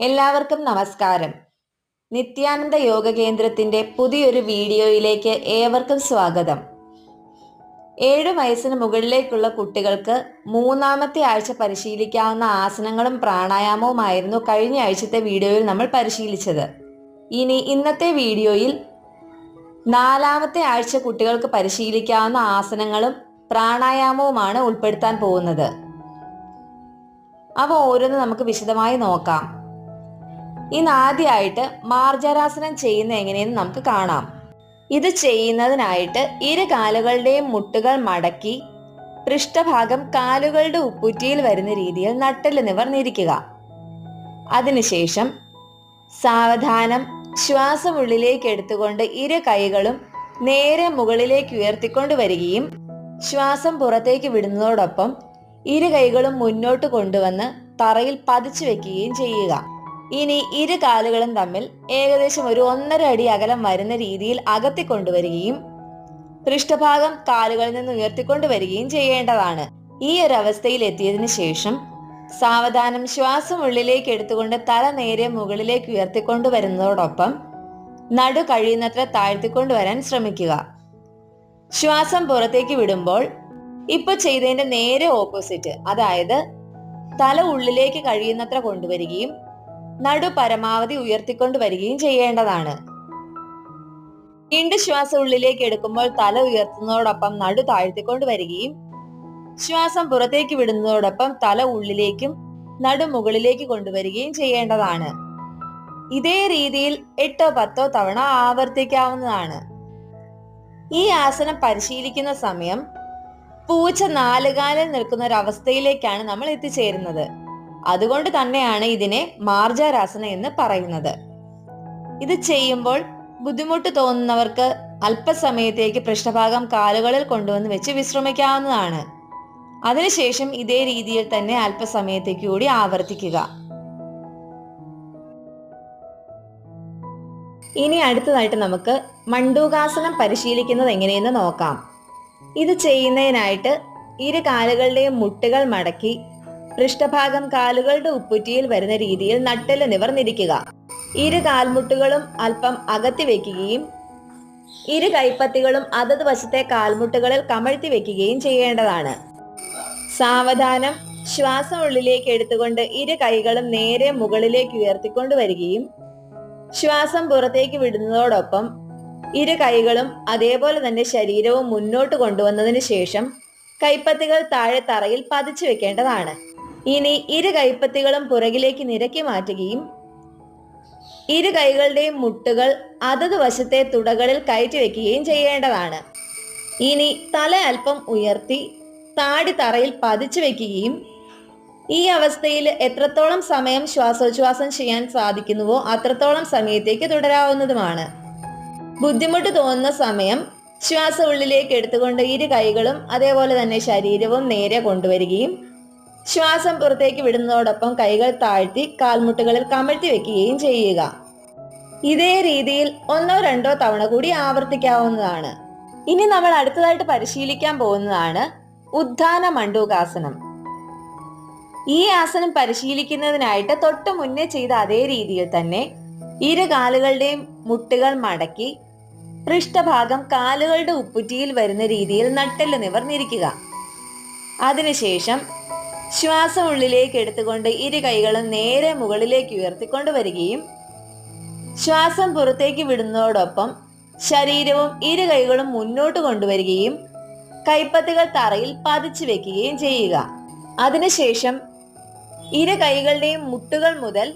എല്ലാവർക്കും നമസ്കാരം. നിത്യാനന്ദ യോഗ കേന്ദ്രത്തിന്റെ പുതിയൊരു വീഡിയോയിലേക്ക് ഏവർക്കും സ്വാഗതം. ഏഴു വയസ്സിന് മുകളിലേക്കുള്ള കുട്ടികൾക്ക് മൂന്നാമത്തെ ആഴ്ച പരിശീലിക്കാവുന്ന ആസനങ്ങളും പ്രാണായാമവുമായിരുന്നു കഴിഞ്ഞ ആഴ്ചത്തെ വീഡിയോയിൽ നമ്മൾ പരിശീലിച്ചത്. ഇനി ഇന്നത്തെ വീഡിയോയിൽ നാലാമത്തെ ആഴ്ച കുട്ടികൾക്ക് പരിശീലിക്കാവുന്ന ആസനങ്ങളും പ്രാണായാമവുമാണ് ഉൾപ്പെടുത്താൻ പോകുന്നത്. അവ ഓരോന്ന് നമുക്ക് വിശദമായി നോക്കാം. ഇന്ന് ആദ്യമായിട്ട് മാർജരാസനം ചെയ്യുന്ന എങ്ങനെയെന്ന് നമുക്ക് കാണാം. ഇത് ചെയ്യുന്നതിനായിട്ട് ഇരു കാലുകളുടെയും മുട്ടുകൾ മടക്കി പൃഷ്ഠഭാഗം കാലുകളുടെ ഉപ്പുറ്റിയിൽ വരുന്ന രീതിയിൽ നട്ടൽ നിവർന്നിരിക്കുക. അതിനുശേഷം സാവധാനം ശ്വാസം ഉള്ളിലേക്ക് എടുത്തുകൊണ്ട് ഇരു കൈകളും നേരെ മുകളിലേക്ക് ഉയർത്തിക്കൊണ്ട് വരികയും ശ്വാസം പുറത്തേക്ക് വിടുന്നതോടൊപ്പം ഇരു കൈകളും മുന്നോട്ട് കൊണ്ടുവന്ന് തറയിൽ പതിച്ചു വെക്കുകയും ചെയ്യുക. ഇനി ഇരു കാലുകളും തമ്മിൽ ഏകദേശം ഒരു ഒന്നര അടി അകലം വരുന്ന രീതിയിൽ അകത്തി കൊണ്ടുവരികയും പൃഷ്ഠഭാഗം കാലുകളിൽ നിന്ന് ഉയർത്തിക്കൊണ്ടുവരികയും ചെയ്യേണ്ടതാണ്. ഈ ഒരു അവസ്ഥയിൽ എത്തിയതിനു ശേഷം സാവധാനം ശ്വാസം ഉള്ളിലേക്ക് എടുത്തുകൊണ്ട് തല നേരെ മുകളിലേക്ക് ഉയർത്തിക്കൊണ്ടു വരുന്നതോടൊപ്പം നടു കഴിയുന്നത്ര താഴ്ത്തിക്കൊണ്ടുവരാൻ ശ്രമിക്കുക. ശ്വാസം പുറത്തേക്ക് വിടുമ്പോൾ ഇപ്പൊ ചെയ്തതിന്റെ നേരെ ഓപ്പോസിറ്റ് അതായത് തല ഉള്ളിലേക്ക് കഴിയുന്നത്ര കൊണ്ടുവരികയും നടു പരമാവധി ഉയർത്തിക്കൊണ്ട് വരികയും ചെയ്യേണ്ടതാണ്. നീണ്ടു ശ്വാസം ഉള്ളിലേക്ക് എടുക്കുമ്പോൾ തല ഉയർത്തുന്നതോടൊപ്പം നടു താഴ്ത്തിക്കൊണ്ട് വരികയും ശ്വാസം പുറത്തേക്ക് വിടുന്നതോടൊപ്പം തല ഉള്ളിലേക്കും നടു മുകളിലേക്ക് കൊണ്ടുവരികയും ചെയ്യേണ്ടതാണ്. ഇതേ രീതിയിൽ എട്ടോ പത്തോ തവണ ആവർത്തിക്കാവുന്നതാണ്. ഈ ആസനം പരിശീലിക്കുന്ന സമയം പൂച്ച നാലുകാലിൽ നിൽക്കുന്ന ഒരു അവസ്ഥയിലേക്കാണ് നമ്മൾ എത്തിച്ചേരുന്നത്. അതുകൊണ്ട് തന്നെയാണ് ഇതിനെ മാർജാരാസന എന്ന് പറയുന്നത്. ഇത് ചെയ്യുമ്പോൾ ബുദ്ധിമുട്ട് തോന്നുന്നവർക്ക് അല്പസമയത്തേക്ക് പൃഷ്ഠഭാഗം കാലുകളിൽ കൊണ്ടുവന്ന് വെച്ച് വിശ്രമിക്കാവുന്നതാണ്. അതിനുശേഷം ഇതേ രീതിയിൽ തന്നെ അല്പസമയത്തേക്ക് കൂടി ആവർത്തിക്കുക. ഇനി അടുത്തതായിട്ട് നമുക്ക് മണ്ടൂകാസനം പരിശീലിക്കുന്നത് എങ്ങനെയെന്ന് നോക്കാം. ഇത് ചെയ്യുന്നതിനായിട്ട് ഇരു കാലുകളുടെയും മുട്ടുകൾ മടക്കി പൃഷ്ഠഭാഗം കാലുകളുടെ ഉപ്പുറ്റിയിൽ വരുന്ന രീതിയിൽ നട്ടെല്ല് നിവർന്നിരിക്കുക ഇരു കാൽമുട്ടുകളും അല്പം അകത്തി വയ്ക്കുകയും ഇരു കൈപ്പത്തികളും അതത് വശത്തെ കാൽമുട്ടുകളിൽ കമഴ്ത്തി വയ്ക്കുകയും ചെയ്യേണ്ടതാണ്. സാവധാനം ശ്വാസം ഉള്ളിലേക്ക് എടുത്തുകൊണ്ട് ഇരു കൈകളും നേരെ മുകളിലേക്ക് ഉയർത്തിക്കൊണ്ട് വരികയും ശ്വാസം പുറത്തേക്ക് വിടുന്നതോടൊപ്പം ഇരു കൈകളും അതേപോലെ തന്നെ ശരീരവും മുന്നോട്ട് കൊണ്ടുവന്നതിന് ശേഷം കൈപ്പത്തികൾ താഴെ തറയിൽ പതിച്ചു വെക്കേണ്ടതാണ്. ഇനി ഇരു കൈപ്പത്തികളും പുറകിലേക്ക് നിരക്കി മാറ്റുകയും ഇരു കൈകളുടെയും മുട്ടുകൾ അതത് വശത്തെ തുടകളിൽ കയറ്റി വെക്കുകയും ചെയ്യേണ്ടതാണ്. ഇനി തല അല്പം ഉയർത്തി താടി തറയിൽ പതിച്ചു വെക്കുകയും ഈ അവസ്ഥയിൽ എത്രത്തോളം സമയം ശ്വാസോച്ഛ്വാസം ചെയ്യാൻ സാധിക്കുന്നുവോ അത്രത്തോളം സമയത്തേക്ക് തുടരാവുന്നതുമാണ്. ബുദ്ധിമുട്ട് തോന്നുന്ന സമയം ശ്വാസം ഉള്ളിലേക്ക് എടുത്തുകൊണ്ട് ഇരു കൈകളും അതേപോലെ തന്നെ ശരീരവും നേരെ കൊണ്ടുവരികയും ശ്വാസം പുറത്തേക്ക് വിടുന്നതോടൊപ്പം കൈകൾ താഴ്ത്തി കാൽമുട്ടുകളിൽ കമഴ്ത്തി വെക്കുകയും ചെയ്യുക. ഇതേ രീതിയിൽ ഒന്നോ രണ്ടോ തവണ കൂടി ആവർത്തിക്കാവുന്നതാണ്. ഇനി നമ്മൾ അടുത്തതായിട്ട് പരിശീലിക്കാൻ പോകുന്നതാണ് ഉദ്ധാന മണ്ടൂകാസനം ഈ ആസനം പരിശീലിക്കുന്നതിനായിട്ട് തൊട്ട് മുന്നേ ചെയ്ത അതേ രീതിയിൽ തന്നെ ഇരു കാലുകളുടെയും മുട്ടുകൾ മടക്കി പൃഷ്ഠഭാഗം കാലുകളുടെ ഉപ്പുറ്റിയിൽ വരുന്ന രീതിയിൽ നട്ടെല്ല് നിവർന്നിരിക്കുക. അതിനുശേഷം ശ്വാസം ഉള്ളിലേക്ക് എടുത്തുകൊണ്ട് ഇരു കൈകളും നേരെ മുകളിലേക്ക് ഉയർത്തിക്കൊണ്ട് വരികയും ശ്വാസം പുറത്തേക്ക് വിടുന്നതോടൊപ്പം ശരീരവും ഇരു കൈകളും മുന്നോട്ട് കൊണ്ടുവരികയും കൈപ്പത്തുകൾ തറയിൽ പതിച്ചു വെക്കുകയും ചെയ്യുക. അതിനുശേഷം ഇരു കൈകളുടെയും മുട്ടുകൾ മുതൽ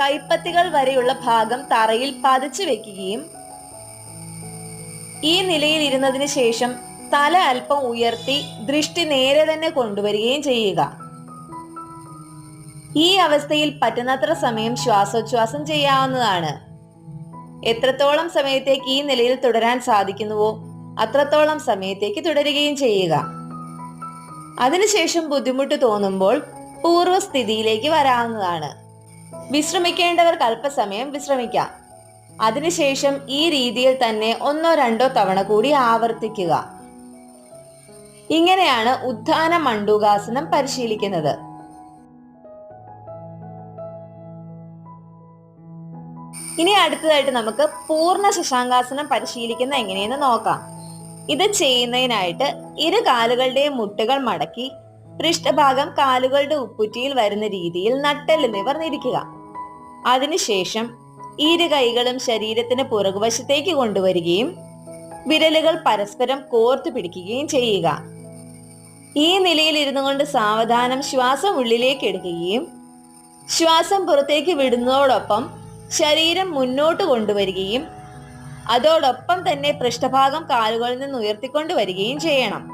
കൈപ്പത്തികൾ വരെയുള്ള ഭാഗം തറയിൽ പതിച്ചു വെക്കുകയും ഈ നിലയിൽ ഇരുന്നതിന് ശേഷം തല അല്പം ഉയർത്തി ദൃഷ്ടി നേരെ തന്നെ കൊണ്ടുവരികയും ചെയ്യുക. ഈ അവസ്ഥയിൽ പറ്റുന്നത്ര സമയം ശ്വാസോച്ഛ്വാസം ചെയ്യാവുന്നതാണ്. എത്രത്തോളം സമയത്തേക്ക് ഈ നിലയിൽ തുടരാൻ സാധിക്കുന്നുവോ അത്രത്തോളം സമയത്തേക്ക് തുടരുകയും ചെയ്യുക. അതിനുശേഷം ബുദ്ധിമുട്ട് തോന്നുമ്പോൾ പൂർവസ്ഥിതിയിലേക്ക് വരാവുന്നതാണ്. വിശ്രമിക്കേണ്ടവർക്ക് അല്പസമയം വിശ്രമിക്കാം. അതിനുശേഷം ഈ രീതിയിൽ തന്നെ ഒന്നോ രണ്ടോ തവണ കൂടി ആവർത്തിക്കുക. ഇങ്ങനെയാണ് ഉദ്ധാന മണ്ഡൂകാസനം പരിശീലിക്കുന്നത്. ഇനി അടുത്തതായിട്ട് നമുക്ക് പൂർണ ശശാങ്കാസനം പരിശീലിക്കുന്ന എങ്ങനെയെന്ന് നോക്കാം. ഇത് ചെയ്യുന്നതിനായിട്ട് ഇരു കാലുകളുടെയും മുട്ടുകൾ മടക്കി പൃഷ്ഠഭാഗം കാലുകളുടെ ഉപ്പുറ്റിയിൽ വരുന്ന രീതിയിൽ നട്ടെല്ല് നിവർന്നിരിക്കുക. അതിനുശേഷം ഇരു കൈകളും ശരീരത്തിന് പുറകുവശത്തേക്ക് കൊണ്ടുവരികയും വിരലുകൾ പരസ്പരം കോർത്തു പിടിക്കുകയും ചെയ്യുക. ഈ നിലയിൽ ഇരുന്നു കൊണ്ട് സാവധാനം ശ്വാസം ഉള്ളിലേക്ക് എടുക്കുകയും ശ്വാസം പുറത്തേക്ക് വിടുന്നതോടൊപ്പം ശരീരം മുന്നോട്ട് കൊണ്ടുവരികയും അതോടൊപ്പം തന്നെ പൃഷ്ഠഭാഗം കാലുകളിൽ നിന്ന് ഉയർത്തിക്കൊണ്ടുവരികയും ചെയ്യണം.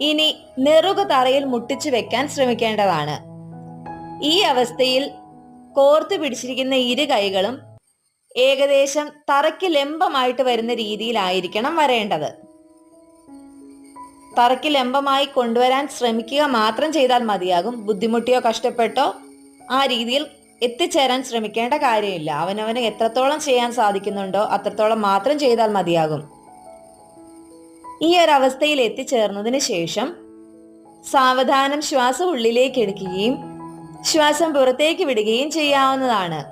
ഇനി നെറുക തറയിൽ മുട്ടിച്ചു വെക്കാൻ ശ്രമിക്കേണ്ടതാണ്. ഈ അവസ്ഥയിൽ കോർത്തു പിടിച്ചിരിക്കുന്ന ഇരു കൈകളും ഏകദേശം തറയ്ക്ക് ലംബമായിട്ട് വരുന്ന രീതിയിലായിരിക്കണം വരേണ്ടത്. തറയ്ക്ക് ലംബമായി കൊണ്ടുവരാൻ ശ്രമിക്കുക മാത്രം ചെയ്താൽ മതിയാകും. ബുദ്ധിമുട്ടിയോ കഷ്ടപ്പെട്ടോ ആ രീതിയിൽ എത്തിച്ചേരാൻ ശ്രമിക്കേണ്ട കാര്യമില്ല. അവനവന് എത്രത്തോളം ചെയ്യാൻ സാധിക്കുന്നുണ്ടോ അത്രത്തോളം മാത്രം ചെയ്താൽ മതിയാകും. ഈ ഒരു അവസ്ഥയിൽ എത്തിച്ചേർന്നതിന് ശേഷം സാവധാനം ശ്വാസം ഉള്ളിലേക്ക് എടുക്കുകയും ശ്വാസം പുറത്തേക്ക് വിടുകയും ചെയ്യാവുന്നതാണ്.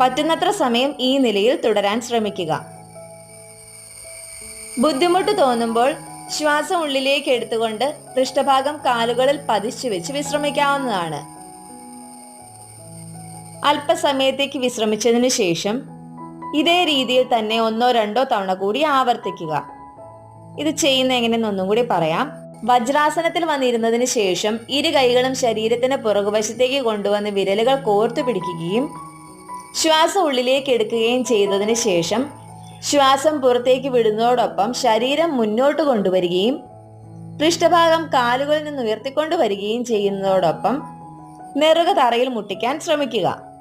പറ്റുന്നത്ര സമയം ഈ നിലയിൽ തുടരാൻ ശ്രമിക്കുക. ബുദ്ധിമുട്ട് തോന്നുമ്പോൾ ശ്വാസം ഉള്ളിലേക്ക് എടുത്തുകൊണ്ട് പൃഷ്ഠഭാഗം കാലുകളിൽ പതിച്ചു വെച്ച് വിശ്രമിക്കാവുന്നതാണ്. അല്പസമയത്തേക്ക് വിശ്രമിച്ചതിന് ശേഷം ഇതേ രീതിയിൽ തന്നെ ഒന്നോ രണ്ടോ തവണ കൂടി ആവർത്തിക്കുക. ഇത് ചെയ്യുന്ന എങ്ങനെയെന്ന് ഒന്നും കൂടി പറയാം. വജ്രാസനത്തിൽ വന്നിരുന്നതിന് ശേഷം ഇരു കൈകളും ശരീരത്തിന് പുറകുവശത്തേക്ക് കൊണ്ടുവന്ന് വിരലുകൾ കോർത്തു പിടിക്കുകയും ശ്വാസം ഉള്ളിലേക്ക് എടുക്കുകയും ചെയ്തതിന് ശേഷം ശ്വാസം പുറത്തേക്ക് വിടുന്നതോടൊപ്പം ശരീരം മുന്നോട്ട് കൊണ്ടുവരികയും പൃഷ്ഠഭാഗം കാലുകളിൽ നിന്ന് ഉയർത്തിക്കൊണ്ടുവരികയും ചെയ്യുന്നതോടൊപ്പം നെറുക തറയിൽ മുട്ടിക്കാൻ ശ്രമിക്കുക.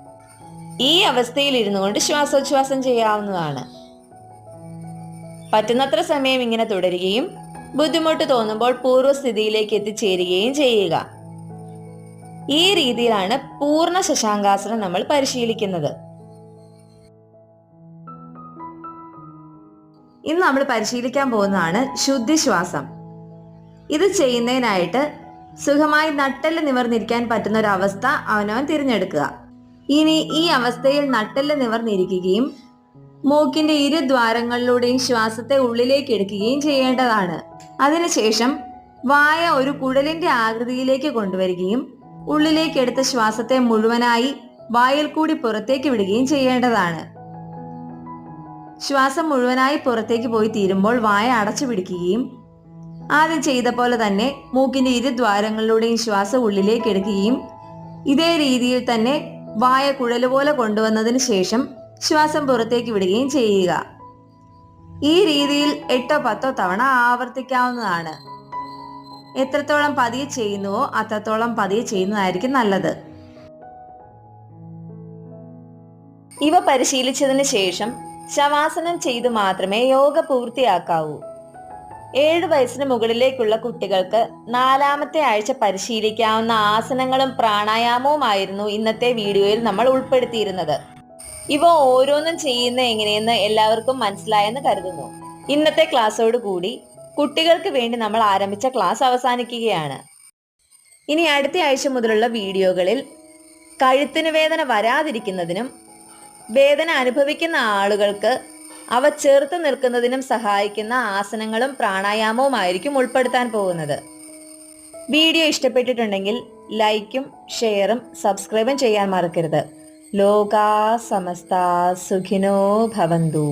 ഈ അവസ്ഥയിൽ ഇരുന്നു കൊണ്ട് ശ്വാസോച്ഛ്വാസം ചെയ്യാവുന്നതാണ്. പറ്റുന്നത്ര സമയം ഇങ്ങനെ തുടരുകയും ബുദ്ധിമുട്ട് തോന്നുമ്പോൾ പൂർവസ്ഥിതിയിലേക്ക് എത്തിച്ചേരുകയും ചെയ്യുക. ഈ രീതിയിലാണ് പൂർണ ശശാങ്കാസനം നമ്മൾ പരിശീലിക്കുന്നത്. ഇന്ന് നമ്മൾ പരിശീലിക്കാൻ പോകുന്നതാണ് ശുദ്ധിശ്വാസം. ഇത് ചെയ്യുന്നതിനായിട്ട് സുഖമായി നട്ടെല്ല് നിവർന്നിരിക്കാൻ പറ്റുന്ന ഒരു അവസ്ഥ അവനവൻ തിരഞ്ഞെടുക്കുക. ഇനി ഈ അവസ്ഥയിൽ നട്ടെല്ല് നിവർന്നിരിക്കുകയും മൂക്കിന്റെ ഇരു ദ്വാരങ്ങളിലൂടെയും ശ്വാസത്തെ ഉള്ളിലേക്ക് എടുക്കുകയും ചെയ്യേണ്ടതാണ്. അതിനുശേഷം വായ ഒരു കുടലിന്റെ ആകൃതിയിലേക്ക് കൊണ്ടുവരികയും ഉള്ളിലേക്ക് എടുത്ത ശ്വാസത്തെ മുഴുവനായി വായിൽ കൂടി പുറത്തേക്ക് വിടുകയും ചെയ്യേണ്ടതാണ്. ശ്വാസം മുഴുവനായി പുറത്തേക്ക് പോയി തീരുമ്പോൾ വായ അടച്ചു പിടിക്കുകയും ആദ്യം ചെയ്ത പോലെ തന്നെ മൂക്കിന്റെ ഇരു ദ്വാരങ്ങളിലൂടെയും ശ്വാസം ഉള്ളിലേക്ക് എടുക്കുകയും ഇതേ രീതിയിൽ തന്നെ വായ കുഴൽ പോലെ കൊണ്ടുവന്നതിന് ശേഷം ശ്വാസം പുറത്തേക്ക് വിടുകയും ചെയ്യുക. ഈ രീതിയിൽ എട്ടോ പത്തോ തവണ ആവർത്തിക്കാവുന്നതാണ്. എത്രത്തോളം പതിയെ ചെയ്യുന്നുവോ അത്രത്തോളം പതിയെ ചെയ്യുന്നതായിരിക്കും നല്ലത്. ഇവ പരിശീലിച്ചതിന് ശേഷം ശവാസനം ചെയ്തു മാത്രമേ യോഗ പൂർത്തിയാക്കാവൂ. ഏഴു വയസ്സിന് മുകളിലേക്കുള്ള കുട്ടികൾക്ക് നാലാമത്തെ ആഴ്ച പരിശീലിക്കാവുന്ന ആസനങ്ങളും പ്രാണായാമവുമായിരുന്നു ഇന്നത്തെ വീഡിയോയിൽ നമ്മൾ ഉൾപ്പെടുത്തിയിരുന്നത്. ഇവ ഓരോന്നും ചെയ്യുന്ന എങ്ങനെയെന്ന് എല്ലാവർക്കും മനസ്സിലായെന്ന് കരുതുന്നു. ഇന്നത്തെ ക്ലാസ്സോട് കൂടി കുട്ടികൾക്ക് വേണ്ടി നമ്മൾ ആരംഭിച്ച ക്ലാസ് അവസാനിക്കുകയാണ്. ഇനി അടുത്ത ആഴ്ച മുതലുള്ള വീഡിയോകളിൽ കഴുത്തിന് വേദന വരാതിരിക്കുന്നതിനും വേദന അനുഭവിക്കുന്ന ആളുകൾക്ക് അവ ചേർത്ത് നിൽക്കുന്നതിനും സഹായിക്കുന്ന ആസനങ്ങളും പ്രാണായാമവുമായിരിക്കും ഉൾപ്പെടുത്താൻ പോകുന്നത്. വീഡിയോ ഇഷ്ടപ്പെട്ടിട്ടുണ്ടെങ്കിൽ ലൈക്കും ഷെയറും സബ്സ്ക്രൈബും ചെയ്യാൻ മറക്കരുത്. ലോകാ സമസ്ത സുഖിനോ ഭവന്തു.